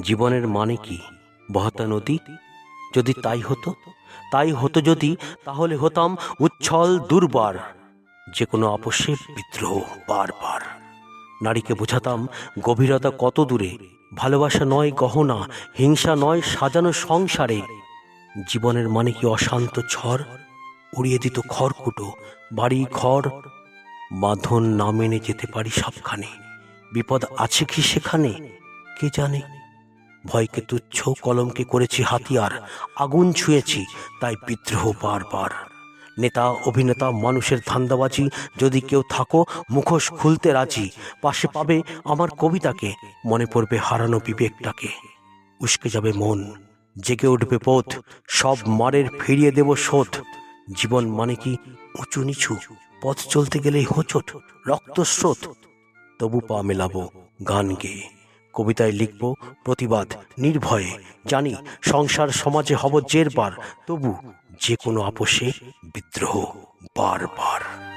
জীবনের মানে কি? বহতা নদী? যদি তাই হতো? তাই হতো যদি, তাহলে হতাম উচ্ছল, দুর্বার। যে কোনো আপসে বিদ্রোহ বারবার। নারীকে বোঝাতাম গভীরতা কত দূরে। ভালোবাসা নয় গহনা, হিংসা নয় সাজানো সংসারে। জীবনের মানে কি অশান্ত ঝড়? উড়িয়ে দিত খড়কুটো, বাড়ি ঘর। বাঁধন না মেনে যেতে পারি সবখানে। বিপদ আছে কি সেখানে? কে জানে? ভয়কে তুচ্ছ কলমকে করেছি হাতিয়ার, আগুন ছুঁয়েছি, তাই বিদ্রোহ বারবার। নেতা, অভিনেতা, মানুষের ধান্দাবাজি, যদি কেউ থাকো, মুখোশ খুলতে রাজি, পাশে পাবে আমার কবিতাকে, মনে পড়বে হারানো বিবেকটাকে। উস্কে যাবে মন, জেগে উঠবে পথ সব মারের ফিরিয়ে দেব শোধ। জীবন মানে কি উঁচু নিচু, পথ চলতে গেলেই হোঁচট, রক্তস্রোত? তবু পা মেলাবো গান গেয়ে কবিতায় লিখব প্রতিবাদ, নির্ভয়ে। জানি সংসার সমাজে হব জেরবার তবু যে কোনো আপোষে বিদ্রোহ বারবার।